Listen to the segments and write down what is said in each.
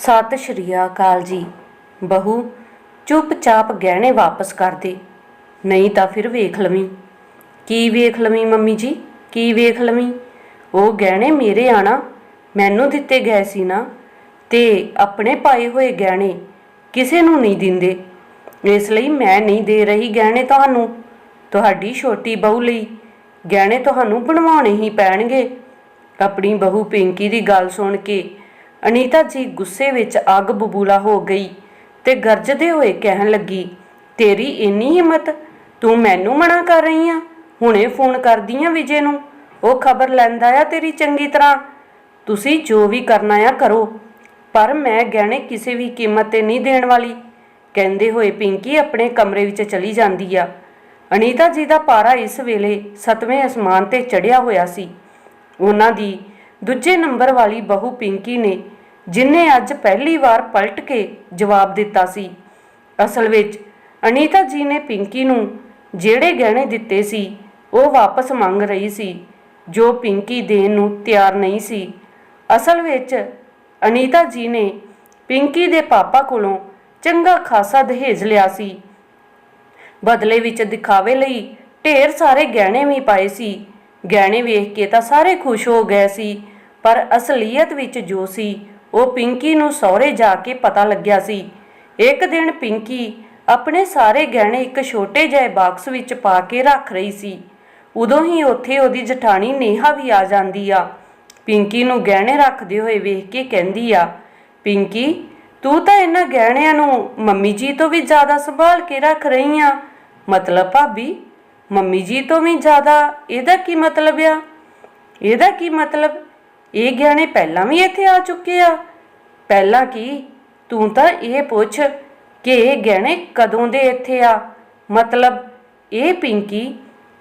ਸਤਿ ਸ਼੍ਰੀ ਅਕਾਲ ਜੀ। ਬਹੂ, ਚੁੱਪਚਾਪ ਗਹਿਣੇ ਵਾਪਸ ਕਰ ਦੇ। ਨਹੀਂ ਤਾਂ ਫਿਰ ਵੇਖ ਲਵੀਂ। ਕੀ ਵੇਖ ਲਵੀਂ ਮੰਮੀ ਜੀ? ਕੀ ਵੇਖ ਲਵੀਂ? ਉਹ ਗਹਿਣੇ ਮੇਰੇ ਆਣਾ, ਮੈਨੂੰ ਦਿੱਤੇ ਗਏ ਸੀ ਨਾ। ਤੇ ਆਪਣੇ ਪਾਏ ਹੋਏ ਗਹਿਣੇ ਕਿਸੇ ਨੂੰ ਨਹੀਂ ਦਿੰਦੇ। ਇਸ ਲਈ ਮੈਂ ਨਹੀਂ ਦੇ ਰਹੀ ਗਹਿਣੇ ਤੁਹਾਨੂੰ। ਤੁਹਾਡੀ ਛੋਟੀ ਬਹੂ ਲਈ ਗਹਿਣੇ ਤੁਹਾਨੂੰ ਬਣਵਾਉਣੇ ਹੀ ਪੈਣਗੇ। ਆਪਣੀ ਬਹੂ ਪਿੰਕੀ ਦੀ ਗੱਲ ਸੁਣ ਕੇ ਅਨੀਤਾ ਜੀ ਗੁੱਸੇ ਵਿੱਚ ਅੱਗ ਬਬੂਲਾ ਹੋ ਗਈ ਤੇ ਗਰਜਦੇ ਹੋਏ ਕਹਿਣ ਲੱਗੀ, ਤੇਰੀ ਇੰਨੀ ਹਿੰਮਤ? ਤੂੰ ਮੈਨੂੰ ਮਨਾ ਕਰ ਰਹੀ ਆ? ਹੁਣੇ ਫੋਨ ਕਰਦੀ ਆ ਵਿਜੇ ਨੂੰ। ਉਹ ਖਬਰ ਲੈਂਦਾ ਆ ਤੇਰੀ ਚੰਗੀ ਤਰ੍ਹਾਂ। ਤੁਸੀਂ ਜੋ ਵੀ ਕਰਨਾ ਆ ਕਰੋ। ਪਰ ਮੈਂ ਗਹਿਣੇ ਕਿਸੇ ਵੀ ਕੀਮਤ ਤੇ ਨਹੀਂ ਦੇਣ ਵਾਲੀ। ਕਹਿੰਦੇ ਹੋਏ ਪਿੰਕੀ ਆਪਣੇ ਕਮਰੇ ਵਿੱਚ ਚਲੀ ਜਾਂਦੀ ਆ। ਅਨੀਤਾ ਜੀ ਦਾ ਪਾਰਾ ਇਸ ਵੇਲੇ ਸਤਵੇਂ ਅਸਮਾਨ ਤੇ ਚੜਿਆ ਹੋਇਆ ਸੀ। ਉਹਨਾਂ ਦੀ ਦੂਜੇ ਨੰਬਰ ਵਾਲੀ ਬਹੂ ਪਿੰਕੀ ਨੇ, ਜਿਨੇ ਅੱਜ ਪਹਿਲੀ ਵਾਰ ਪਲਟ ਕੇ ਜਵਾਬ ਦਿੱਤਾ ਸੀ। ਅਸਲ ਵਿੱਚ ਅਨੀਤਾ ਜੀ ਨੇ ਪਿੰਕੀ ਨੂੰ ਜਿਹੜੇ ਗਹਿਣੇ ਦਿੱਤੇ ਸੀ, ਉਹ ਵਾਪਸ ਮੰਗ ਰਹੀ ਸੀ, ਜੋ ਪਿੰਕੀ ਦੇਣ ਨੂੰ ਤਿਆਰ ਨਹੀਂ ਸੀ। ਅਸਲ ਵਿੱਚ ਅਨੀਤਾ ਜੀ ਨੇ ਪਿੰਕੀ ਦੇ ਪਾਪਾ ਕੋਲੋਂ ਚੰਗਾ ਖਾਸਾ ਦਹੇਜ ਲਿਆ ਸੀ। ਬਦਲੇ ਵਿੱਚ ਦਿਖਾਵੇ ਲਈ ਢੇਰ ਸਾਰੇ ਗਹਿਣੇ ਵੀ ਪਾਏ ਸੀ। ਗਹਿਣੇ ਵੇਖ ਕੇ ਤਾਂ ਸਾਰੇ ਖੁਸ਼ ਹੋ ਗਏ ਸੀ। ਪਰ ਅਸਲੀਅਤ ਵਿੱਚ ਜੋ ਸੀ, ਉਹ ਪਿੰਕੀ ਨੂੰ ਸਹੁਰੇ ਜਾ ਕੇ ਪਤਾ ਲੱਗਿਆ ਸੀ। ਇੱਕ ਦਿਨ ਪਿੰਕੀ ਆਪਣੇ ਸਾਰੇ ਗਹਿਣੇ ਇੱਕ ਛੋਟੇ ਜਿਹੇ ਬਾਕਸ ਵਿੱਚ ਪਾ ਕੇ ਰੱਖ ਰਹੀ ਸੀ। ਉਦੋਂ ਹੀ ਉੱਥੇ ਉਹਦੀ ਜਠਾਣੀ ਨੇਹਾ ਵੀ ਆ ਜਾਂਦੀ ਆ। ਪਿੰਕੀ ਨੂੰ ਗਹਿਣੇ ਰੱਖਦੇ ਹੋਏ ਵੇਖ ਕੇ ਕਹਿੰਦੀ ਆ, ਪਿੰਕੀ, ਤੂੰ ਤਾਂ ਇਹਨਾਂ ਗਹਿਣਿਆਂ ਨੂੰ ਮੰਮੀ ਜੀ ਤੋਂ ਵੀ ਜ਼ਿਆਦਾ ਸੰਭਾਲ ਕੇ ਰੱਖ ਰਹੀ ਆ। ਮਤਲਬ ਭਾਬੀ, ਮੰਮੀ ਜੀ ਤੋਂ ਵੀ ਜ਼ਿਆਦਾ ਇਹਦਾ ਕੀ ਮਤਲਬ ਆ? ਇਹਦਾ ਕੀ ਮਤਲਬ? ਇਹ ਗਹਿਣੇ ਪਹਿਲਾਂ ਵੀ ਇੱਥੇ ਆ ਚੁੱਕੇ ਆ। ਪਹਿਲਾਂ ਕੀ? ਤੂੰ ਤਾਂ ਇਹ ਪੁੱਛ ਕਿ ਇਹ ਗਹਿਣੇ ਕਦੋਂ ਦੇ ਇੱਥੇ ਆ? ਮਤਲਬ ਇਹ ਪਿੰਕੀ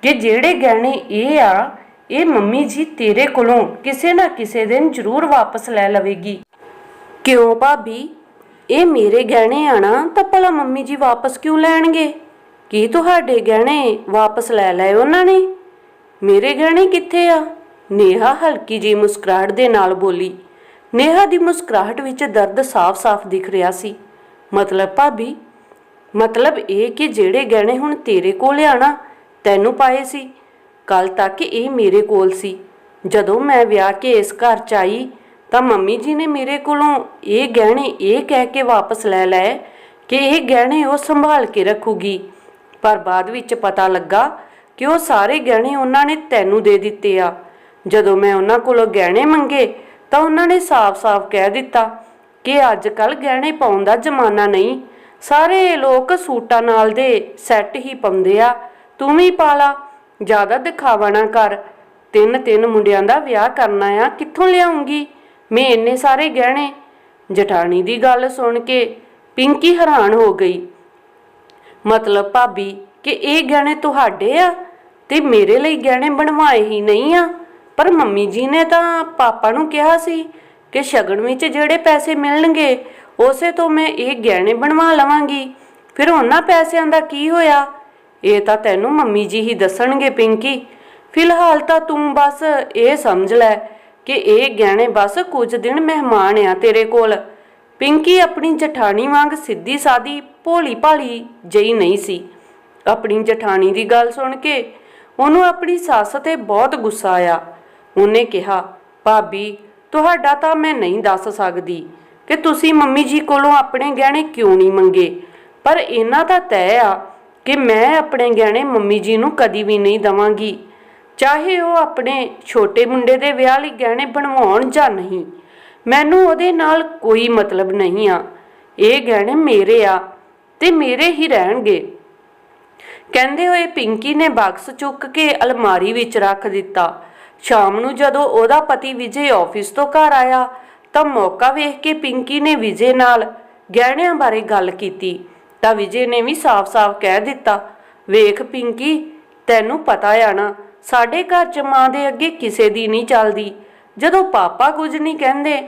ਕਿ ਜਿਹੜੇ ਗਹਿਣੇ ਇਹ ਆ, ਇਹ ਮੰਮੀ ਜੀ ਤੇਰੇ ਕੋਲੋਂ ਕਿਸੇ ਨਾ ਕਿਸੇ ਦਿਨ ਜ਼ਰੂਰ ਵਾਪਸ ਲੈ ਲਵੇਗੀ। ਕਿਉਂ ਭਾਬੀ? ਇਹ ਮੇਰੇ ਗਹਿਣੇ ਆ ਤਾਂ ਭਲਾ ਮੰਮੀ ਜੀ ਵਾਪਸ ਕਿਉਂ ਲੈਣਗੇ? ਕੀ ਤੁਹਾਡੇ ਗਹਿਣੇ ਵਾਪਸ ਲੈ ਲਏ ਉਹਨਾਂ ਨੇ? ਮੇਰੇ ਗਹਿਣੇ ਕਿੱਥੇ ਆ? ਨੇਹਾ ਹਲਕੀ ਜੀ ਮੁਸਕਰਾਹਟ ਦੇ ਨਾਲ ਬੋਲੀ, ਨੇਹਾ ਦੀ ਮੁਸਕਰਾਹਟ ਵਿੱਚ ਦਰਦ ਸਾਫ਼-ਸਾਫ਼ ਦਿਖ ਰਿਹਾ ਸੀ। ਮਤਲਬ ਭਾਬੀ, ਮਤਲਬ ਇਹ ਕਿ ਜਿਹੜੇ ਗਹਿਣੇ ਹੁਣ ਤੇਰੇ ਕੋਲ ਆ ਤੈਨੂੰ ਪਾਏ ਸੀ। ਕੱਲ ਤੱਕ ਇਹ ਮੇਰੇ ਕੋਲ ਸੀ। ਜਦੋਂ ਮੈਂ ਵਿਆਹ ਕੇ ਇਸ ਘਰ ਚ ਆਈ, ਤਾਂ ਮੰਮੀ ਜੀ ਨੇ ਮੇਰੇ ਕੋਲੋਂ ਇਹ ਗਹਿਣੇ ਇਹ ਕਹਿ ਕੇ ਵਾਪਸ ਲੈ ਲਏ ਕਿ ਇਹ ਗਹਿਣੇ ਉਹ ਸੰਭਾਲ ਕੇ ਰੱਖੂਗੀ। ਪਰ ਬਾਅਦ ਵਿੱਚ ਪਤਾ ਲੱਗਾ ਕਿ ਉਹ ਸਾਰੇ ਗਹਿਣੇ ਉਹਨਾਂ ਨੇ ਤੈਨੂੰ ਦੇ ਦਿੱਤੇ ਆ। ਜਦੋਂ ਮੈਂ ਉਹਨਾਂ ਕੋਲੋਂ ਗਹਿਣੇ ਮੰਗੇ ਤਾਂ ਉਹਨਾਂ ਨੇ ਸਾਫ਼-ਸਾਫ਼ ਕਹਿ ਦਿੱਤਾ ਕਿ ਅੱਜ ਕੱਲ ਗਹਿਣੇ ਪਾਉਣ ਦਾ ਜ਼ਮਾਨਾ ਨਹੀਂ। ਸਾਰੇ ਲੋਕ ਸੂਟਾਂ ਨਾਲ ਦੇ ਸੈੱਟ ਹੀ ਪਾਉਂਦੇ ਆ। ਤੂੰ ਵੀ ਪਾ ਲਾ, ਜ਼ਿਆਦਾ ਦਿਖਾਵਾ ਨਾ ਕਰ। ਤਿੰਨ ਤਿੰਨ ਮੁੰਡਿਆਂ ਦਾ ਵਿਆਹ ਕਰਨਾ ਆ, ਕਿੱਥੋਂ ਲਿਆਉਂਗੀ? ਮੈਂ ਇੰਨੇ ਸਾਰੇ ਗਹਿਣੇ। ਜਠਾਣੀ ਦੀ ਗੱਲ ਸੁਣ ਕੇ ਪਿੰਕੀ ਹੈਰਾਨ ਹੋ ਗਈ। ਮਤਲਬ ਭਾਬੀ ਕਿ ਇਹ ਗਹਿਣੇ ਤੁਹਾਡੇ ਆ ਤੇ ਮੇਰੇ ਲਈ ਗਹਿਣੇ ਬਣਵਾਏ ਹੀ ਨਹੀਂ ਆ। ਪਰ ਮੰਮੀ ਜੀ ਨੇ ਤਾਂ ਪਾਪਾ ਨੂੰ ਕਿਹਾ ਸੀ ਕਿ ਸ਼ਗਨ ਵਿੱਚ ਜਿਹੜੇ ਪੈਸੇ ਮਿਲਣਗੇ, ਉਸੇ ਤੋਂ ਮੈਂ ਇਹ ਗਹਿਣੇ ਬਣਵਾ ਲਵਾਂਗੀ। ਫਿਰ ਉਹਨਾਂ ਪੈਸਿਆਂ ਦਾ ਕੀ ਹੋਇਆ? ਇਹ ਤਾਂ ਤੈਨੂੰ ਮੰਮੀ ਜੀ ਹੀ ਦੱਸਣਗੇ, ਪਿੰਕੀ। ਫਿਲਹਾਲ ਤਾਂ ਤੂੰ ਬਸ ਇਹ ਸਮਝ ਲੈ ਕਿ ਇਹ ਗਹਿਣੇ ਬਸ ਕੁਝ ਦਿਨ ਮਹਿਮਾਨ ਆ ਤੇਰੇ ਕੋਲ। ਪਿੰਕੀ ਆਪਣੀ ਜਠਾਣੀ ਵਾਂਗ ਸਿੱਧੀ ਸਾਦੀ ਭੋਲੀ ਭਾਲੀ ਜਈ ਨਹੀਂ ਸੀ। ਆਪਣੀ ਜਠਾਣੀ ਦੀ ਗੱਲ ਸੁਣ ਕੇ ਉਹਨੂੰ ਆਪਣੀ ਸੱਸ ਤੇ ਬਹੁਤ ਗੁੱਸਾ ਆਇਆ। ਉਹਨੇ ਕਿਹਾ, ਭਾਬੀ, ਤੁਹਾਡਾ ਤਾਂ ਮੈਂ ਨਹੀਂ ਦੱਸ ਸਕਦੀ ਕਿ ਤੁਸੀਂ ਮੰਮੀ ਜੀ ਕੋਲੋਂ ਆਪਣੇ ਗਹਿਣੇ ਕਿਉਂ ਨਹੀਂ ਮੰਗੇ। ਪਰ ਇਹਨਾਂ ਦਾ ਤੈਅ ਆ ਕਿ ਮੈਂ ਆਪਣੇ ਗਹਿਣੇ ਮੰਮੀ ਜੀ ਨੂੰ ਕਦੀ ਵੀ ਨਹੀਂ ਦਵਾਂਗੀ। ਚਾਹੇ ਉਹ ਆਪਣੇ ਛੋਟੇ ਮੁੰਡੇ ਦੇ ਵਿਆਹ ਲਈ ਗਹਿਣੇ ਬਣਵਾਉਣ ਜਾਂ ਨਹੀਂ, ਮੈਨੂੰ ਉਹਦੇ ਨਾਲ ਕੋਈ ਮਤਲਬ ਨਹੀਂ ਆ। ਇਹ ਗਹਿਣੇ ਮੇਰੇ ਆ ਤੇ ਮੇਰੇ ਹੀ ਰਹਿਣਗੇ। ਕਹਿੰਦੇ ਹੋਏ ਪਿੰਕੀ ਨੇ ਬਾਕਸ ਚੁੱਕ ਕੇ ਅਲਮਾਰੀ ਵਿੱਚ ਰੱਖ ਦਿੱਤਾ। ਸ਼ਾਮ ਨੂੰ ਜਦੋਂ ਉਹਦਾ ਪਤੀ ਵਿਜੇ ਆਫਿਸ ਤੋਂ ਘਰ ਆਇਆ, ਤਾਂ ਮੌਕਾ ਵੇਖ ਕੇ ਪਿੰਕੀ ਨੇ ਵਿਜੇ ਨਾਲ ਗਹਿਣਿਆਂ ਬਾਰੇ ਗੱਲ ਕੀਤੀ। ਤਾਂ ਵਿਜੇ ਨੇ ਵੀ ਸਾਫ਼-ਸਾਫ਼ ਕਹਿ ਦਿੱਤਾ, ਵੇਖ ਪਿੰਕੀ, ਤੈਨੂੰ ਪਤਾ ਆ ਨਾ, ਸਾਡੇ ਘਰ ਚ ਮਾਂ ਦੇ ਅੱਗੇ ਕਿਸੇ ਦੀ ਨਹੀਂ ਚੱਲਦੀ। ਜਦੋਂ ਪਾਪਾ ਕੁਝ ਨਹੀਂ ਕਹਿੰਦੇ,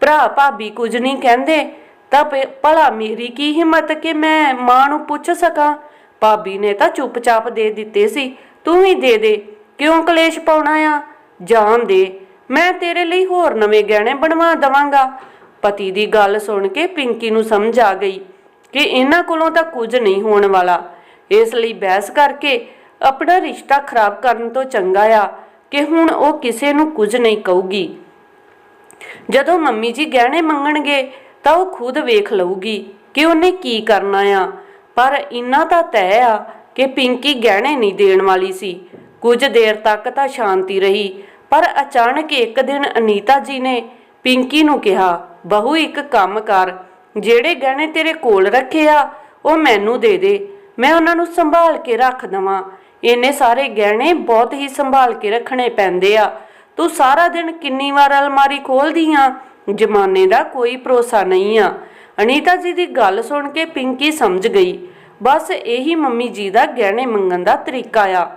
ਭਰਾ ਭਾਬੀ ਕੁਝ ਨਹੀਂ ਕਹਿੰਦੇ, ਤਾਂ ਭੇ- ਭਲਾ ਮੇਰੀ ਕੀ ਹਿੰਮਤ ਕਿ ਮੈਂ ਮਾਂ ਨੂੰ ਪੁੱਛ ਸਕਾਂ? ਭਾਬੀ ਨੇ ਤਾਂ ਚੁੱਪਚਾਪ ਦੇ ਦਿੱਤੇ ਸੀ, ਤੂੰ ਵੀ ਦੇ ਦੇ, ਕਿਉਂ ਕਲੇਸ਼ ਪਾਉਣਾ ਆ? ਜਾਣ ਦੇ। ਮੈਂ ਤੇਰੇ ਲਈ ਹੋਰ ਨਵੇਂ ਗਹਿਣੇ ਬਣਵਾ ਦਵਾਂਗਾ। ਪਤੀ ਦੀ ਗੱਲ ਸੁਣ ਕੇ ਪਿੰਕੀ ਨੂੰ ਸਮਝ ਆ ਗਈ ਕਿ ਇਹਨਾਂ ਕੋਲੋਂ ਤਾਂ ਕੁਝ ਨਹੀਂ ਹੋਣ ਵਾਲਾ। ਇਸ ਲਈ ਬਹਿਸ ਕਰਕੇ ਆਪਣਾ ਰਿਸ਼ਤਾ ਖਰਾਬ ਕਰਨ ਤੋਂ ਚੰਗਾ ਆ ਕਿ ਹੁਣ ਉਹ ਕਿਸੇ ਨੂੰ ਕੁਝ ਨਹੀਂ ਕਹੂਗੀ। ਜਦੋਂ ਮੰਮੀ ਜੀ ਗਹਿਣੇ ਮੰਗਣਗੇ ਤਾਂ ਉਹ ਖੁਦ ਵੇਖ ਲਊਗੀ ਕਿ ਉਹਨੇ ਕੀ ਕਰਨਾ ਆ। ਪਰ ਇੰਨਾ ਤਾਂ ਤੈਅ ਆ ਕਿ ਪਿੰਕੀ ਗਹਿਣੇ ਨਹੀਂ ਦੇਣ ਵਾਲੀ ਸੀ। ਕੁਝ ਦੇਰ ਤੱਕ ਤਾਂ ਸ਼ਾਂਤੀ ਰਹੀ ਪਰ ਅਚਾਨਕ ਇੱਕ ਦਿਨ ਅਨੀਤਾ ਜੀ ਨੇ ਪਿੰਕੀ ਨੂੰ ਕਿਹਾ, ਬਹੂ, ਇੱਕ ਕੰਮ ਕਰ। ਜਿਹੜੇ ਗਹਿਣੇ ਤੇਰੇ ਕੋਲ ਰੱਖੇ ਆ, ਉਹ ਮੈਨੂੰ ਦੇ ਦੇ। ਮੈਂ ਉਹਨਾਂ ਨੂੰ ਸੰਭਾਲ ਕੇ ਰੱਖ ਦਵਾਂ। ਇੰਨੇ ਸਾਰੇ ਗਹਿਣੇ ਬਹੁਤ ਹੀ ਸੰਭਾਲ ਕੇ ਰੱਖਣੇ ਪੈਂਦੇ ਆ। ਤੂੰ ਸਾਰਾ ਦਿਨ ਕਿੰਨੀ ਵਾਰ ਅਲਮਾਰੀ ਖੋਲਦੀ ਆ? ਜਮਾਨੇ ਦਾ ਕੋਈ ਭਰੋਸਾ ਨਹੀਂ ਆ। ਅਨੀਤਾ ਜੀ ਦੀ ਗੱਲ ਸੁਣ ਕੇ ਪਿੰਕੀ ਸਮਝ ਗਈ। ਬਸ ਇਹੀ ਮੰਮੀ ਜੀ ਦਾ ਗਹਿਣੇ ਮੰਗਣ ਦਾ ਤਰੀਕਾ ਆ।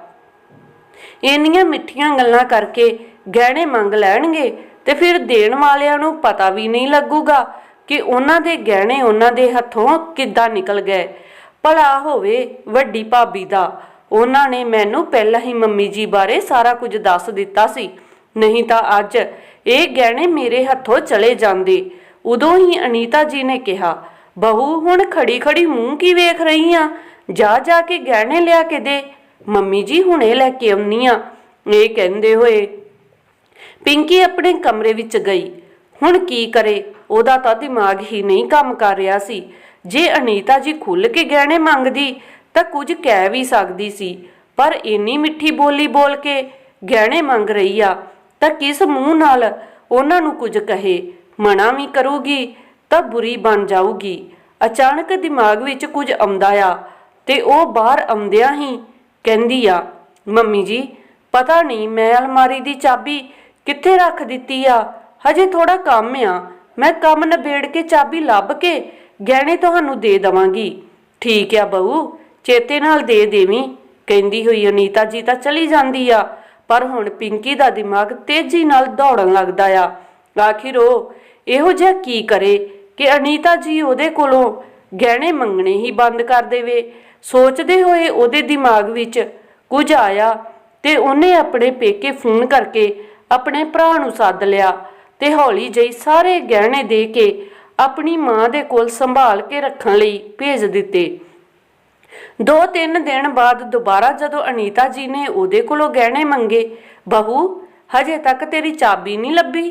ਇੰਨੀਆਂ ਮਿੱਠੀਆਂ ਗੱਲਾਂ ਕਰਕੇ ਗਹਿਣੇ ਮੰਗ ਲੈਣਗੇ ਤੇ ਫਿਰ ਦੇਣ ਵਾਲਿਆਂ ਨੂੰ ਪਤਾ ਵੀ ਨਹੀਂ ਲੱਗੂਗਾ ਕਿ ਉਹਨਾਂ ਦੇ ਗਹਿਣੇ ਉਹਨਾਂ ਦੇ ਹੱਥੋਂ ਕਿੱਦਾਂ ਨਿਕਲ ਗਏ। ਭਲਾ ਹੋਵੇ ਵੱਡੀ ਭਾਬੀ ਦਾ, ਉਹਨਾਂ ਨੇ ਮੈਨੂੰ ਪਹਿਲਾਂ ਹੀ ਮੰਮੀ ਜੀ ਬਾਰੇ ਸਾਰਾ ਕੁਝ ਦੱਸ ਦਿੱਤਾ ਸੀ। ਨਹੀਂ ਤਾਂ ਅੱਜ ਇਹ ਗਹਿਣੇ ਮੇਰੇ ਹੱਥੋਂ ਚਲੇ ਜਾਂਦੇ। ਉਦੋਂ ਹੀ ਅਨੀਤਾ ਜੀ ਨੇ ਕਿਹਾ, ਬਹੂ, ਹੁਣ ਖੜੀ ਖੜੀ ਮੂੰਹ ਕੀ ਵੇਖ ਰਹੀ ਆ ਜਾ ਜਾ ਕੇ ਗਹਿਣੇ ਲਿਆ ਕੇ ਦੇ। ਮੰਮੀ ਜੀ, ਹੁਣੇ ਲੈ ਕੇ ਆਉਣੀ ਆ। ਇਹ ਕਹਿੰਦੇ ਹੋਏ, ਪਿੰਕੀ ਆਪਣੇ ਕਮਰੇ ਵਿੱਚ ਗਈ। ਹੁਣ ਕੀ ਕਰੇ? ਉਹਦਾ ਤਾਂ ਦਿਮਾਗ ਹੀ ਨਹੀਂ ਕੰਮ ਕਰ ਰਿਹਾ ਸੀ। ਜੇ ਅਨੀਤਾ ਜੀ ਖੁੱਲ ਕੇ ਗਹਿਣੇ ਮੰਗਦੀ, ਤਾਂ ਕੁਝ ਕਹਿ ਵੀ ਸਕਦੀ ਸੀ। ਪਰ ਇੰਨੀ ਮਿੱਠੀ ਬੋਲੀ ਬੋਲ ਕੇ ਗਹਿਣੇ ਮੰਗ ਰਹੀ ਆ, ਤਾਂ ਕਿਸ ਮੂੰਹ ਨਾਲ ਉਹਨਾਂ ਨੂੰ ਕੁਝ ਕਹੇ? ਮਨਾ ਵੀ ਕਰੂਗੀ, ਤਾਂ ਬੁਰੀ ਬਣ ਜਾਊਗੀ। ਅਚਾਨਕ ਦਿਮਾਗ ਵਿੱਚ ਕੁਝ ਆਉਂਦਾ ਆ, ਤੇ ਉਹ ਬਾਹਰ ਆਉਂਦਿਆਂ ਹੀ ਕਹਿੰਦੀ ਆ, ਮੰਮੀ ਜੀ, ਪਤਾ ਨਹੀਂ ਮੈਂ ਅਲਮਾਰੀ ਦੀ ਚਾਬੀ ਕਿੱਥੇ ਰੱਖ ਦਿੱਤੀ ਆ? ਹਜੇ ਥੋੜਾ ਕੰਮ ਆ। ਮੈਂ ਕੰਮ ਨਿਬੇੜ ਕੇ ਚਾਬੀ ਲੱਭ ਕੇ ਗਹਿਣੇ ਤੁਹਾਨੂੰ ਦੇ ਦਵਾਂਗੀ। ਠੀਕ ਆ ਬਹੂ, ਚੇਤੇ ਨਾਲ ਦੇ ਦੇਵੀਂ, ਕਹਿੰਦੀ ਹੋਈ ਅਨੀਤਾ ਜੀ ਤਾਂ ਚਲੀ ਜਾਂਦੀ ਆ। ਪਰ ਹੁਣ ਪਿੰਕੀ ਦਾ ਦਿਮਾਗ ਤੇਜ਼ੀ ਨਾਲ ਦੌੜਨ ਲੱਗਦਾ ਆ। ਆਖਿਰ ਉਹ ਇਹੋ ਜਿਹਾ ਕੀ ਕਰੇ ਕਿ ਅਨੀਤਾ ਜੀ ਉਹਦੇ ਕੋਲੋਂ ਗਹਿਣੇ ਮੰਗਣੇ ਹੀ ਬੰਦ ਕਰ ਦੇਵੇ? ਸੋਚਦੇ ਹੋਏ ਉਹਦੇ ਦਿਮਾਗ ਵਿੱਚ ਕੁਝ ਆਇਆ ਤੇ ਉਹਨੇ ਆਪਣੇ ਪੇਕੇ ਫੋਨ ਕਰਕੇ ਆਪਣੇ ਭਰਾ ਨੂੰ ਸੱਦ ਲਿਆ ਤੇ ਹੌਲੀ ਜਿਹੀ ਸਾਰੇ ਗਹਿਣੇ ਦੇ ਕੇ ਆਪਣੀ ਮਾਂ ਦੇ ਕੋਲ ਸੰਭਾਲ ਕੇ ਰੱਖਣ ਲਈ ਭੇਜ ਦਿੱਤੇ। ਦੋ ਤਿੰਨ ਦਿਨ ਬਾਅਦ ਦੁਬਾਰਾ ਜਦੋਂ ਅਨੀਤਾ ਜੀ ਨੇ ਉਹਦੇ ਕੋਲੋਂ ਗਹਿਣੇ ਮੰਗੇ, ਬਹੂ, ਹਜੇ ਤੱਕ ਤੇਰੀ ਚਾਬੀ ਨਹੀਂ ਲੱਭੀ?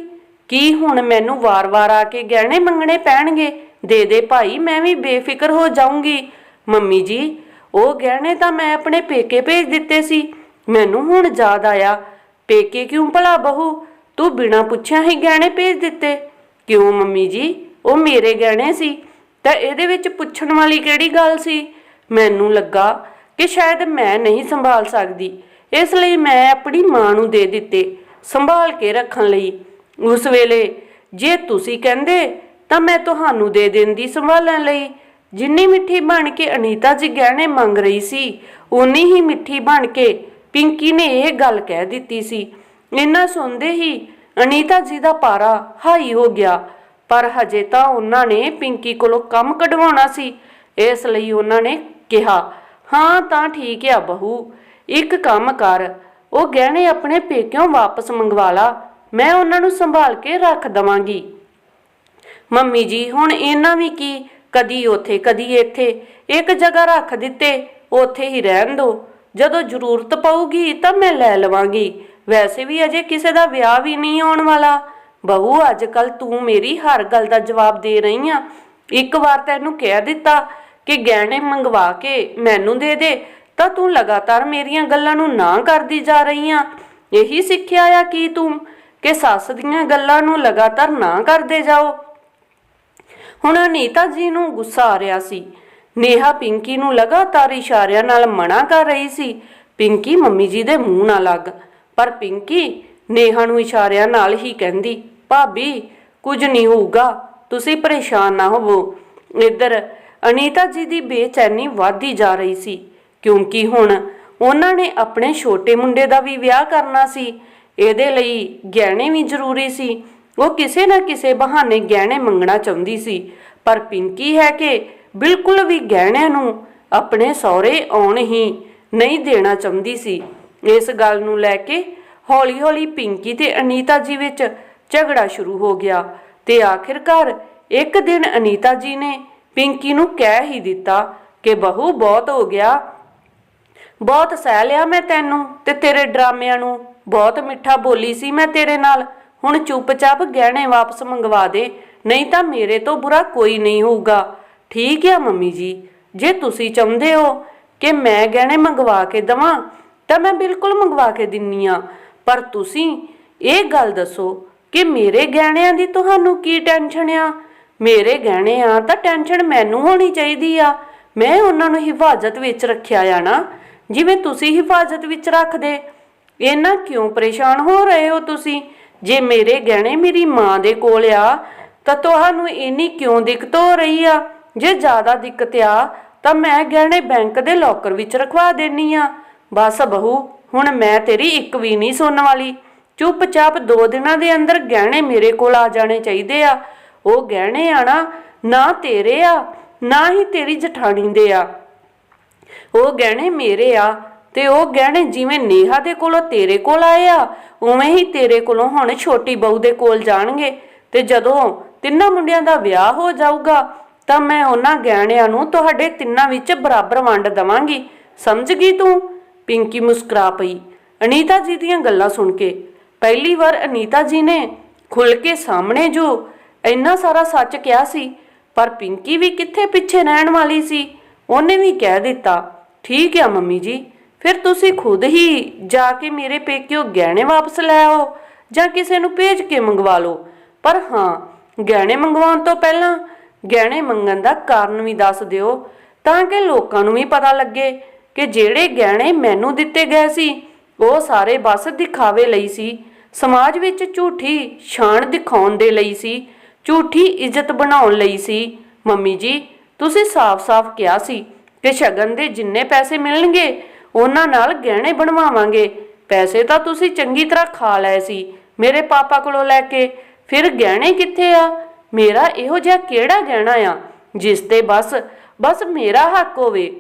ਕੀ ਹੁਣ ਮੈਨੂੰ ਵਾਰ-ਵਾਰ ਆ ਕੇ ਗਹਿਣੇ ਮੰਗਣੇ ਪੈਣਗੇ? ਦੇ ਦੇ ਭਾਈ, ਮੈਂ ਵੀ ਬੇਫਿਕਰ ਹੋ ਜਾਊਂਗੀ। ਮੰਮੀ ਜੀ, ਉਹ ਗਹਿਣੇ ਤਾਂ ਮੈਂ ਆਪਣੇ ਪੇਕੇ ਭੇਜ ਦਿੱਤੇ ਸੀ। ਮੈਨੂੰ ਹੁਣ ਯਾਦ ਆਇਆ, ਪੇਕੇ ਕਿਉਂ ਭਲਾ ਬਹੂ? ਤੂੰ ਬਿਨਾਂ ਪੁੱਛਿਆ ਹੀ ਗਹਿਣੇ ਭੇਜ ਦਿੱਤੇ। ਕਿਉਂ ਮੰਮੀ ਜੀ? ਉਹ ਮੇਰੇ ਗਹਿਣੇ ਸੀ। ਤਾਂ ਇਹਦੇ ਵਿੱਚ ਪੁੱਛਣ ਵਾਲੀ ਕਿਹੜੀ ਗੱਲ ਸੀ? ਮੈਨੂੰ ਲੱਗਾ ਕਿ ਸ਼ਾਇਦ ਮੈਂ ਨਹੀਂ ਸੰਭਾਲ ਸਕਦੀ। ਇਸ ਲਈ ਮੈਂ ਆਪਣੀ ਮਾਂ ਨੂੰ ਦੇ ਦਿੱਤੇ, ਸੰਭਾਲ ਕੇ ਰੱਖਣ ਲਈ। ਉਸ ਵੇਲੇ, ਜੇ ਤੁਸੀਂ ਕਹਿੰਦੇ, ਤਾਂ ਮੈਂ ਤੁਹਾਨੂੰ ਦੇ ਦਿੰਦੀ ਸੰਭਾਲਣ ਲਈ। ਜਿੰਨੀ ਮਿੱਠੀ ਬਣ ਕੇ ਅਨੀਤਾ ਜੀ ਗਹਿਣੇ ਮੰਗ ਰਹੀ ਸੀ ਉਨੀ ਹੀ ਮਿੱਠੀ ਬਣ ਕੇ ਪਿੰਕੀ ਨੇ ਇਹ ਗੱਲ ਕਹਿ ਦਿੱਤੀ ਸੀ। ਇੰਨਾ ਸੁਣਦੇ ਹੀ ਅਨੀਤਾ ਜੀ ਦਾ ਪਾਰਾ ਹਾਈ ਹੋ ਗਿਆ, ਪਰ ਹਜੇ ਤਾਂ ਉਹਨਾਂ ਨੇ ਪਿੰਕੀ ਕੋਲੋਂ ਕੰਮ ਕਢਵਾਉਣਾ ਸੀ, ਇਸ ਲਈ ਉਹਨਾਂ ਨੇ ਕਿਹਾ, ਹਾਂ, ਤਾਂ ਠੀਕ ਆ ਬਹੂ, ਇੱਕ ਕੰਮ ਕਰ, ਉਹ ਗਹਿਣੇ ਆਪਣੇ ਪੇਕਿਓਂ ਵਾਪਸ ਮੰਗਵਾ ਲਾ, ਮੈਂ ਉਹਨਾਂ ਨੂੰ ਸੰਭਾਲ ਕੇ ਰੱਖ ਦਵਾਂਗੀ। ਮੰਮੀ ਜੀ, ਹੁਣ ਇਹਨਾਂ ਵੀ ਕੀ ਕਦੀ ਉੱਥੇ, ਕਦੀ ਇੱਥੇ। ਇੱਕ ਜਗ੍ਹਾ ਰੱਖ ਦਿੱਤੇ, ਉੱਥੇ ਹੀ ਰਹਿਣ ਦੋ। ਜਦੋਂ ਜ਼ਰੂਰਤ ਪਊਗੀ ਤਾਂ ਮੈਂ ਲੈ ਲਵਾਂਗੀ। ਵੈਸੇ ਵੀ ਅਜੇ ਕਿਸੇ ਦਾ ਵਿਆਹ ਵੀ ਨਹੀਂ ਆਉਣ ਵਾਲਾ। ਬਹੂ ਅੱਜ ਕੱਲ ਤੂੰ ਮੇਰੀ ਹਰ ਗੱਲ ਦਾ ਜਵਾਬ ਦੇ ਰਹੀ ਆ। ਇੱਕ ਵਾਰ ਤੈਨੂੰ ਕਹਿ ਦਿੱਤਾ ਕਿ ਗਹਿਣੇ ਮੰਗਵਾ ਕੇ ਮੈਨੂੰ ਦੇ ਦੇ, ਤਾਂ ਤੂੰ ਲਗਾਤਾਰ ਮੇਰੀਆਂ ਗੱਲਾਂ ਨੂੰ ਨਾ ਕਰਦੀ ਜਾ ਰਹੀ ਆ। ਇਹੀ ਸਿੱਖਿਆ ਆ ਕੀ ਤੂੰ? ਕਿ ਸੱਸ ਦੀਆਂ ਗੱਲਾਂ ਨੂੰ ਲਗਾਤਾਰ ਨਾ ਕਰਦੇ ਜਾਓ। ਹੁਣ ਅਨੀਤਾ ਜੀ ਨੂੰ ਗੁੱਸਾ ਆ ਰਿਹਾ ਸੀ। ਨੇਹਾ ਪਿੰਕੀ ਨੂੰ ਲਗਾਤਾਰ ਇਸ਼ਾਰਿਆਂ ਨਾਲ ਮਨਾ ਕਰ ਰਹੀ ਸੀ। ਪਿੰਕੀ ਮੰਮੀ ਜੀ ਦੇ ਮੂੰਹ ਨਾਲ ਲੱਗ ਪਰ ਪਿੰਕੀ ਨੇਹਾ ਨੂੰ ਇਸ਼ਾਰਿਆਂ ਨਾਲ ਹੀ ਕਹਿੰਦੀ, ਭਾਬੀ, ਕੁਝ ਨਹੀਂ ਹੋਊਗਾ, ਤੁਸੀਂ ਪਰੇਸ਼ਾਨ ਨਾ ਹੋਵੋ। ਇੱਧਰ ਅਨੀਤਾ ਜੀ ਦੀ ਬੇਚੈਨੀ ਵਧਦੀ ਜਾ ਰਹੀ ਸੀ, ਕਿਉਂਕਿ ਹੁਣ ਉਹਨਾਂ ਨੇ ਆਪਣੇ ਛੋਟੇ ਮੁੰਡੇ ਦਾ ਵੀ ਵਿਆਹ ਕਰਨਾ ਸੀ। ਇਹਦੇ ਲਈ ਗਹਿਣੇ ਵੀ ਜ਼ਰੂਰੀ ਸੀ। ਉਹ ਕਿਸੇ ਨਾ ਕਿਸੇ ਬਹਾਨੇ ਗਹਿਣੇ ਮੰਗਣਾ ਚਾਹੁੰਦੀ ਸੀ। ਪਰ ਪਿੰਕੀ ਹੈ ਕਿ ਬਿਲਕੁਲ ਵੀ ਗਹਿਣਿਆਂ ਨੂੰ ਆਪਣੇ ਸਹੁਰੇ ਆਉਣ ਹੀ ਨਹੀਂ ਦੇਣਾ ਚਾਹੁੰਦੀ ਸੀ। ਇਸ ਗੱਲ ਨੂੰ ਲੈ ਕੇ ਹੌਲੀ-ਹੌਲੀ ਪਿੰਕੀ ਤੇ ਅਨੀਤਾ ਜੀ ਵਿੱਚ ਝਗੜਾ ਸ਼ੁਰੂ ਹੋ ਗਿਆ ਤੇ ਆਖਿਰਕਾਰ ਇੱਕ ਦਿਨ ਅਨੀਤਾ ਜੀ ਨੇ ਪਿੰਕੀ ਨੂੰ ਕਹਿ ਹੀ ਦਿੱਤਾ ਕਿ, ਬਹੂ, ਬਹੁਤ ਹੋ ਗਿਆ। ਬਹੁਤ ਸਹਿ ਲਿਆ ਮੈਂ ਤੈਨੂੰ ਤੇ ਤੇਰੇ ਡਰਾਮਿਆਂ ਨੂੰ। ਬਹੁਤ ਮਿੱਠਾ ਬੋਲੀ ਸੀ ਮੈਂ ਤੇਰੇ ਨਾਲ। ਹੁਣ ਚੁੱਪਚਾਪ ਗਹਿਣੇ ਵਾਪਸ ਮੰਗਵਾ ਦੇ, ਨਹੀਂ ਤਾਂ ਮੇਰੇ ਤੋਂ ਬੁਰਾ ਕੋਈ ਨਹੀਂ ਹੋਊਗਾ। ਠੀਕ ਆ ਮੰਮੀ ਜੀ, ਜੇ ਤੁਸੀਂ ਚਾਹੁੰਦੇ ਹੋ ਕਿ ਮੈਂ ਗਹਿਣੇ ਮੰਗਵਾ ਕੇ ਦਵਾਂ, ਤਾਂ ਮੈਂ ਬਿਲਕੁਲ ਮੰਗਵਾ ਕੇ ਦਿੰਨੀ ਆ। ਪਰ ਤੁਸੀਂ ਇਹ ਗੱਲ ਦੱਸੋ ਕਿ ਮੇਰੇ ਗਹਿਣਿਆਂ ਦੀ ਤੁਹਾਨੂੰ ਕੀ ਟੈਨਸ਼ਨ ਆ? ਮੇਰੇ ਗਹਿਣੇ ਆ ਤਾਂ ਟੈਨਸ਼ਨ ਮੈਨੂੰ ਹੋਣੀ ਚਾਹੀਦੀ ਆ। ਮੈਂ ਉਹਨਾਂ ਨੂੰ ਹਿਫਾਜ਼ਤ ਵਿੱਚ ਰੱਖਿਆ ਆ ਨਾ। ਜਿਵੇਂ ਤੁਸੀਂ ਹਿਫਾਜ਼ਤ ਵਿੱਚ ਰੱਖਦੇ ਇਹਨਾਂ ਕਿਉਂ ਪਰੇਸ਼ਾਨ ਹੋ ਰਹੇ ਹੋ ਤੁਸੀਂ? ਜੇ ਮੇਰੇ ਗਹਿਣੇ ਮੇਰੀ ਮਾਂ ਦੇ ਕੋਲ ਆ, ਤਾਂ ਤੁਹਾਨੂੰ ਇੰਨੀ ਕਿਉਂ ਦਿੱਕਤ ਹੋ ਰਹੀ ਆ? ਜੇ ਜ਼ਿਆਦਾ ਦਿੱਕਤ ਆ, ਤਾਂ ਮੈਂ ਗਹਿਣੇ ਬੈਂਕ ਦੇ ਲੋਕਰ ਵਿੱਚ ਰਖਵਾ ਦੇਣੀ ਆ। ਬਸ ਬਹੂ, ਹੁਣ ਮੈਂ ਤੇਰੀ ਇੱਕ ਵੀ ਨਹੀਂ ਸੁਣਨ ਵਾਲੀ। ਚੁੱਪਚਾਪ ਦੋ ਦਿਨਾਂ ਦੇ ਅੰਦਰ ਗਹਿਣੇ ਮੇਰੇ ਕੋਲ ਆ ਜਾਣੇ ਚਾਹੀਦੇ ਆ। ਉਹ ਗਹਿਣੇ ਆ ਨਾ ਤੇਰੇ ਆ, ਨਾ ਹੀ ਤੇਰੀ ਜਠਾਣੀ ਦੇ ਆ। ਉਹ ਗਹਿਣੇ ਮੇਰੇ ਆ ਤੇ ਉਹ ਗਹਿਣੇ ਜਿਵੇਂ ਨੇਹਾ ਦੇ ਕੋਲੋਂ ਤੇਰੇ ਕੋਲ ਆਏ ਆ, ਉਵੇਂ ਹੀ ਤੇਰੇ ਕੋਲੋਂ ਹੁਣ ਛੋਟੀ ਬਹੂ ਦੇ ਕੋਲ ਜਾਣਗੇ। ਤੇ ਜਦੋਂ ਤਿੰਨਾਂ ਮੁੰਡਿਆਂ ਦਾ ਵਿਆਹ ਹੋ ਜਾਊਗਾ, ਤਾਂ ਮੈਂ ਉਹਨਾਂ ਗਹਿਣਿਆਂ ਨੂੰ ਤੁਹਾਡੇ ਤਿੰਨਾਂ ਵਿੱਚ ਬਰਾਬਰ ਵੰਡ ਦਵਾਂਗੀ। ਸਮਝ ਗਈ ਤੂੰ? ਪਿੰਕੀ ਮੁਸਕਰਾ ਪਈ। ਅਨੀਤਾ ਜੀ ਦੀਆਂ ਗੱਲਾਂ ਸੁਣ ਕੇ। ਪਹਿਲੀ ਵਾਰ ਅਨੀਤਾ ਜੀ ਨੇ ਖੁੱਲ ਕੇ ਸਾਹਮਣੇ ਜੋ ਇੰਨਾ ਸਾਰਾ ਸੱਚ ਕਿਹਾ ਸੀ, ਪਰ ਪਿੰਕੀ ਵੀ ਕਿੱਥੇ ਪਿੱਛੇ ਰਹਿਣ ਵਾਲੀ ਸੀ? ਉਹਨੇ ਵੀ ਕਹਿ ਦਿੱਤਾ, ਠੀਕ ਆ ਮੰਮੀ ਜੀ ਫਿਰ ਤੁਸੀਂ ਖੁਦ ਹੀ ਜਾ ਕੇ ਮੇਰੇ ਪੇਕਿਓ ਗਹਿਣੇ ਵਾਪਸ ਲੈ ਆਓ ਜਾਂ ਕਿਸੇ ਨੂੰ ਭੇਜ ਕੇ ਮੰਗਵਾ ਲਓ। ਪਰ ਹਾਂ, ਗਹਿਣੇ ਮੰਗਵਾਉਣ ਤੋਂ ਪਹਿਲਾਂ ਗਹਿਣੇ ਮੰਗਣ ਦਾ ਕਾਰਨ ਵੀ ਦੱਸ ਦਿਓ ਤਾਂ ਕਿ ਲੋਕਾਂ ਨੂੰ ਵੀ ਪਤਾ ਲੱਗੇ ਕਿ ਜਿਹੜੇ ਗਹਿਣੇ ਮੈਨੂੰ ਦਿੱਤੇ ਗਏ ਸੀ, ਉਹ ਸਾਰੇ ਬਸ ਦਿਖਾਵੇ ਲਈ ਸੀ। ਸਮਾਜ ਵਿੱਚ ਝੂਠੀ ਸ਼ਾਨ ਦਿਖਾਉਣ ਦੇ ਲਈ ਸੀ, ਝੂਠੀ ਇੱਜ਼ਤ ਬਣਾਉਣ ਲਈ ਸੀ। ਮੰਮੀ ਜੀ, ਤੁਸੀਂ ਸਾਫ਼-ਸਾਫ਼ ਕਿਹਾ ਸੀ ਕਿ ਸ਼ਗਨ ਦੇ ਜਿੰਨੇ ਪੈਸੇ ਮਿਲਣਗੇ ਉਹਨਾਂ ਨਾਲ ਗਹਿਣੇ ਬਣਵਾਵਾਂਗੇ। ਪੈਸੇ ਤਾਂ ਤੁਸੀਂ ਚੰਗੀ ਤਰ੍ਹਾਂ ਖਾ ਲਏ ਸੀ। ਮੇਰੇ ਪਾਪਾ ਕੋਲੋਂ ਲੈ ਕੇ ਫਿਰ ਗਹਿਣੇ ਕਿੱਥੇ ਆ? ਮੇਰਾ ਇਹੋ ਜਿਹਾ ਕਿਹੜਾ ਗਹਿਣਾ ਆ? ਜਿਸ ਤੇ ਬਸ ਬਸ ਮੇਰਾ ਹੱਕ ਹੋਵੇ।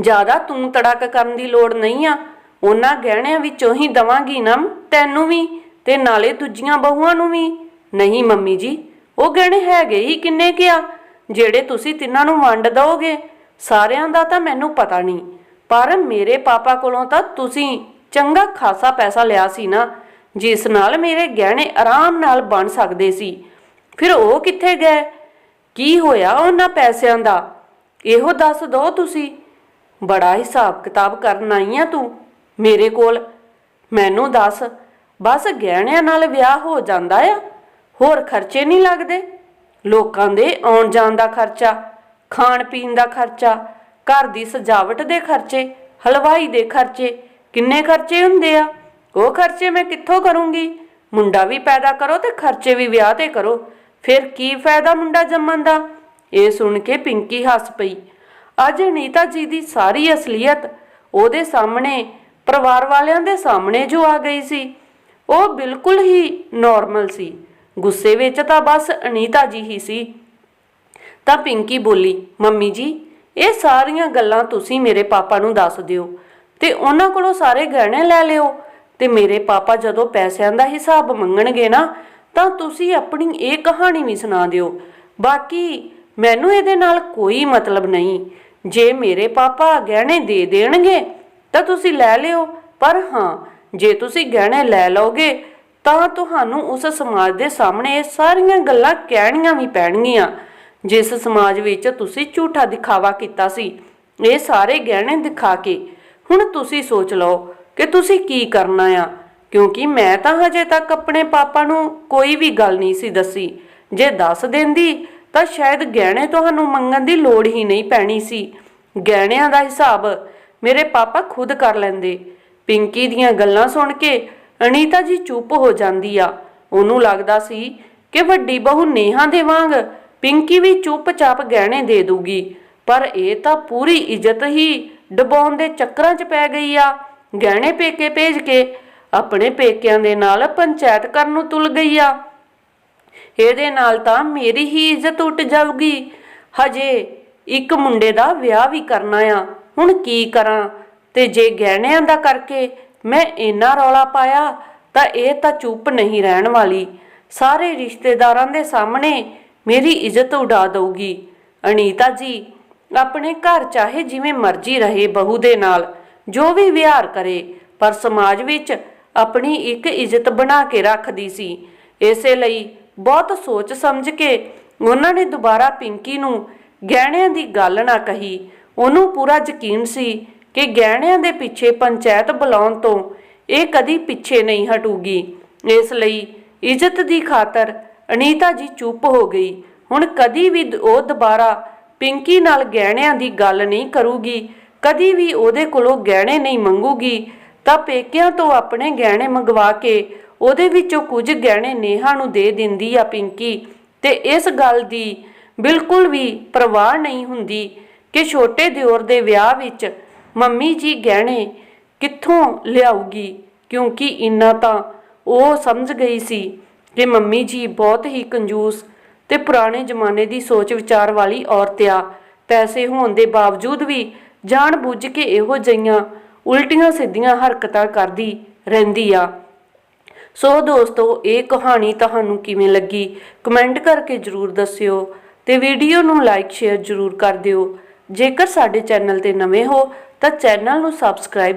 ਜ਼ਿਆਦਾ ਤੂੰ ਤੜਕ ਕਰਨ ਦੀ ਲੋੜ ਨਹੀਂ ਆ। ਉਹਨਾਂ ਗਹਿਣਿਆਂ ਵਿੱਚੋਂ ਹੀ ਦਵਾਂਗੀ ਨਾ ਤੈਨੂੰ ਵੀ ਤੇ ਨਾਲੇ ਦੂਜੀਆਂ ਬਹੂਆਂ ਨੂੰ ਵੀ। ਨਹੀਂ ਮੰਮੀ ਜੀ, ਉਹ ਗਹਿਣੇ ਹੈਗੇ ਹੀ ਕਿੰਨੇ ਕਿਆ ਜਿਹੜੇ ਤੁਸੀਂ ਤਿੰਨਾਂ ਨੂੰ ਵੰਡ ਦਓਗੇ ਸਾਰਿਆਂ ਦਾ ਤਾਂ ਮੈਨੂੰ ਪਤਾ ਨਹੀਂ। ਪਰ ਮੇਰੇ ਪਾਪਾ ਕੋਲੋਂ ਤਾਂ ਤੁਸੀਂ ਚੰਗਾ ਖਾਸਾ ਪੈਸਾ ਲਿਆ ਸੀ ਨਾ, ਜਿਸ ਨਾਲ ਮੇਰੇ ਗਹਿਣੇ ਆਰਾਮ ਨਾਲ ਬਣ ਸਕਦੇ ਸੀ। ਫਿਰ ਉਹ ਕਿੱਥੇ ਗਏ? ਕੀ ਹੋਇਆ ਉਹਨਾਂ ਪੈਸਿਆਂ ਦਾ? ਇਹੋ ਦੱਸ ਦੋ ਤੁਸੀਂ। ਬੜਾ ਹਿਸਾਬ ਕਿਤਾਬ ਕਰਨ ਆਈ ਆ ਤੂੰ, ਮੇਰੇ ਕੋਲ। ਮੈਨੂੰ ਦੱਸ, ਬਸ ਗਹਿਣਿਆਂ ਨਾਲ ਵਿਆਹ ਹੋ ਜਾਂਦਾ ਆ, ਹੋਰ ਖਰਚੇ ਨਹੀਂ ਲੱਗਦੇ। ਲੋਕਾਂ ਦੇ ਆਉਣ ਜਾਣ ਦਾ ਖਰਚਾ ਖਾਣ ਪੀਣ ਦਾ ਖਰਚਾ ਘਰ ਦੀ ਸਜਾਵਟ ਦੇ ਖਰਚੇ, ਹਲਵਾਈ ਦੇ ਖਰਚੇ, ਕਿੰਨੇ ਖਰਚੇ ਹੁੰਦੇ ਆ? ਉਹ ਖਰਚੇ ਮੈਂ ਕਿੱਥੋਂ ਕਰੂੰਗੀ? ਮੁੰਡਾ ਵੀ ਪੈਦਾ ਕਰੋ ਤੇ ਖਰਚੇ ਵੀ ਵਿਆਹ ਤੇ ਕਰੋ। ਫਿਰ ਕੀ ਫਾਇਦਾ ਮੁੰਡਾ ਜੰਮਣ ਦਾ? ਇਹ ਸੁਣ ਕੇ ਪਿੰਕੀ ਹੱਸ ਪਈ। ਅੱਜ ਅਨੀਤਾ ਜੀ ਦੀ ਸਾਰੀ ਅਸਲੀਅਤ ਉਹਦੇ ਸਾਹਮਣੇ, ਪਰਿਵਾਰ ਵਾਲਿਆਂ ਦੇ ਸਾਹਮਣੇ ਜੋ ਆ ਗਈ ਸੀ, ਉਹ ਬਿਲਕੁਲ ਹੀ ਨਾਰਮਲ ਸੀ। ਗੁੱਸੇ ਵਿੱਚ ਤਾਂ ਬਸ ਅਨੀਤਾ ਜੀ ਹੀ ਸੀ। ਤਾਂ ਪਿੰਕੀ ਬੋਲੀ, ਮੰਮੀ ਜੀ ਇਹ ਸਾਰੀਆਂ ਗੱਲਾਂ ਤੁਸੀਂ ਮੇਰੇ ਪਾਪਾ ਨੂੰ ਦੱਸ ਦਿਓ ਤੇ ਉਹਨਾਂ ਕੋਲੋਂ ਸਾਰੇ ਗਹਿਣੇ ਲੈ ਲਿਓ ਤੇ ਮੇਰੇ ਪਾਪਾ ਜਦੋਂ ਪੈਸਿਆਂ ਦਾ ਹਿਸਾਬ ਮੰਗਣਗੇ ਨਾ, ਤਾਂ ਤੁਸੀਂ ਆਪਣੀ ਇਹ ਕਹਾਣੀ ਵੀ ਸੁਣਾ ਦਿਓ। ਬਾਕੀ ਮੈਨੂੰ ਇਹਦੇ ਨਾਲ ਕੋਈ ਮਤਲਬ ਨਹੀਂ। ਜੇ ਮੇਰੇ ਪਾਪਾ ਗਹਿਣੇ ਦੇ ਦੇਣਗੇ, ਤਾਂ ਤੁਸੀਂ ਲੈ ਲਿਓ। ਪਰ ਹਾਂ, ਜੇ ਤੁਸੀਂ ਗਹਿਣੇ ਲੈ ਲਓਗੇ, ਤਾਂ ਤੁਹਾਨੂੰ ਉਸ ਸਮਾਜ ਦੇ ਸਾਹਮਣੇ ਇਹ ਸਾਰੀਆਂ ਗੱਲਾਂ ਕਹਿਣੀਆਂ ਵੀ ਪੈਣਗੀਆਂ। ਜਿਸ ਸਮਾਜ ਵਿੱਚ ਤੁਸੀਂ ਝੂਠਾ ਦਿਖਾਵਾ ਕੀਤਾ ਸੀ, ਇਹ ਸਾਰੇ ਗਹਿਣੇ ਦਿਖਾ ਕੇ, ਹੁਣ ਤੁਸੀਂ ਸੋਚ ਲਓ ਕਿ ਤੁਸੀਂ ਕੀ ਕਰਨਾ ਆ। ਕਿਉਂਕਿ ਮੈਂ ਤਾਂ ਹਜੇ ਤੱਕ ਆਪਣੇ ਪਾਪਾ ਨੂੰ ਕੋਈ ਵੀ ਗੱਲ ਨਹੀਂ ਸੀ ਦੱਸੀ। ਜੇ ਦੱਸ ਦਿੰਦੀ, ਤਾਂ ਸ਼ਾਇਦ ਗਹਿਣੇ ਤੁਹਾਨੂੰ ਮੰਗਣ ਦੀ ਲੋੜ ਹੀ ਨਹੀਂ ਪੈਣੀ ਸੀ। ਗਹਿਣਿਆਂ ਦਾ ਹਿਸਾਬ ਮੇਰੇ ਪਾਪਾ ਖੁਦ ਕਰ ਲੈਂਦੇ। ਪਿੰਕੀ ਦੀਆਂ ਗੱਲਾਂ ਸੁਣ ਕੇ ਅਨੀਤਾ ਜੀ ਚੁੱਪ ਹੋ ਜਾਂਦੀ ਆ। ਉਹਨੂੰ ਲੱਗਦਾ ਸੀ ਕਿ ਵੱਡੀ ਬਹੂ ਨੇਹਾ ਦੇ ਵਾਂਗ ਪਿੰਕੀ ਵੀ ਚੁੱਪਚਾਪ ਗਹਿਣੇ ਦੇ ਦੂਗੀ। ਪਰ ਇਹ ਤਾਂ ਪੂਰੀ ਇੱਜ਼ਤ ਹੀ ਡਬਾਉਣ ਦੇ ਚੱਕਰਾਂ 'ਚ ਪੈ ਗਈ ਆ। ਗਹਿਣੇ ਪੇਕੇ ਭੇਜ ਕੇ ਆਪਣੇ ਪੇਕਿਆਂ ਦੇ ਨਾਲ ਪੰਚਾਇਤ ਕਰਨ ਨੂੰ ਤੁਲ ਗਈ ਆ। ਇਹਦੇ ਨਾਲ ਤਾਂ ਮੇਰੀ ਹੀ ਇੱਜ਼ਤ ਉੱਟ ਜਾਊਗੀ। ਹਜੇ ਇੱਕ ਮੁੰਡੇ ਦਾ ਵਿਆਹ ਵੀ ਕਰਨਾ ਆ। ਹੁਣ ਕੀ ਕਰਾਂ? ਤੇ ਜੇ ਗਹਿਣਿਆਂ ਦਾ ਕਰਕੇ ਮੈਂ ਇੰਨਾ ਰੌਲਾ ਪਾਇਆ, ਤਾਂ ਇਹ ਤਾਂ ਚੁੱਪ ਨਹੀਂ ਰਹਿਣ ਵਾਲੀ। ਸਾਰੇ ਰਿਸ਼ਤੇਦਾਰਾਂ ਦੇ ਸਾਹਮਣੇ ਮੇਰੀ ਇੱਜ਼ਤ ਉਡਾ ਦਊਗੀ। ਅਨੀਤਾ ਜੀ, ਆਪਣੇ ਘਰ ਚਾਹੇ ਜਿਵੇਂ ਮਰਜ਼ੀ ਰਹੇ ਬਹੂ ਦੇ ਨਾਲ, ਜੋ ਵੀ ਵਿਹਾਰ ਕਰੇ, ਪਰ ਸਮਾਜ ਵਿੱਚ ਆਪਣੀ ਇੱਕ ਇੱਜ਼ਤ ਬਣਾ ਕੇ ਰੱਖਦੀ ਸੀ। ਇਸੇ ਲਈ ਬਹੁਤ ਸੋਚ ਸਮਝ ਕੇ ਉਹਨਾਂ ਨੇ ਦੁਬਾਰਾ ਪਿੰਕੀ ਨੂੰ ਗਹਿਣਿਆਂ ਦੀ ਗੱਲ ਨਾ ਕਹੀ। ਉਹਨੂੰ ਪੂਰਾ ਯਕੀਨ ਸੀ ਕਿ ਗਹਿਣਿਆਂ ਦੇ ਪਿੱਛੇ ਪੰਚਾਇਤ ਬੁਲਾਉਣ ਤੋਂ ਇਹ ਕਦੀ ਪਿੱਛੇ ਨਹੀਂ ਹਟੂਗੀ। ਇਸ ਲਈ ਇੱਜ਼ਤ ਦੀ ਖਾਤਰ ਅਨੀਤਾ ਜੀ ਚੁੱਪ ਹੋ ਗਈ। ਹੁਣ ਕਦੀ ਵੀ ਉਹ ਦੁਬਾਰਾ ਪਿੰਕੀ ਨਾਲ ਗਹਿਣਿਆਂ ਦੀ ਗੱਲ ਨਹੀਂ ਕਰੂਗੀ, ਕਦੀ ਵੀ ਉਹਦੇ ਕੋਲੋਂ ਗਹਿਣੇ ਨਹੀਂ ਮੰਗੂਗੀ, ਤਾਂ ਪੇਕਿਆਂ ਤੋਂ ਆਪਣੇ ਗਹਿਣੇ ਮੰਗਵਾ ਕੇ ਉਹਦੇ ਵਿੱਚੋਂ ਕੁਝ ਗਹਿਣੇ ਨੇਹਾ ਨੂੰ ਦੇ ਦਿੰਦੀ ਆ ਪਿੰਕੀ। ਤੇ ਇਸ ਗੱਲ ਦੀ ਬਿਲਕੁਲ ਵੀ ਪਰਵਾਹ ਨਹੀਂ ਹੁੰਦੀ ਕਿ ਛੋਟੇ ਦਿਓਰ ਦੇ ਵਿਆਹ ਵਿੱਚ ਮੰਮੀ ਜੀ ਗਹਿਣੇ ਕਿੱਥੋਂ ਲਿਆਊਗੀ, ਕਿਉਂਕਿ ਇੰਨਾ ਤਾਂ ਉਹ ਸਮਝ ਗਈ ਸੀ ਕਿ ਮੰਮੀ ਜੀ ਬਹੁਤ ਹੀ ਕੰਜੂਸ ਤੇ ਪੁਰਾਣੇ ਜ਼ਮਾਨੇ ਦੀ ਸੋਚ ਵਿਚਾਰ ਵਾਲੀ ਔਰਤ ਆ। ਪੈਸੇ ਹੋਣ ਦੇ ਬਾਵਜੂਦ ਵੀ ਜਾਣ ਬੁੱਝ ਕੇ ਇਹੋ ਜਿਹੀਆਂ ਉਲਟੀਆਂ ਸਿੱਧੀਆਂ ਹਰਕਤਾਂ ਕਰਦੀ ਰਹਿੰਦੀ ਆ। ਸੋ ਦੋਸਤੋ, ਇਹ ਕਹਾਣੀ ਤੁਹਾਨੂੰ ਕਿਵੇਂ ਲੱਗੀ? ਕਮੈਂਟ ਕਰਕੇ ਜਰੂਰ ਦੱਸਿਓ ਤੇ ਵੀਡੀਓ ਨੂੰ ਲਾਈਕ, ਸ਼ੇਅਰ ਜਰੂਰ ਕਰ ਦਿਓ। ਜੇਕਰ ਸਾਡੇ ਚੈਨਲ ਤੇ ਨਵੇਂ ਹੋ ਤਾਂ ਚੈਨਲ ਨੂੰ ਸਬਸਕ੍ਰਾਈਬ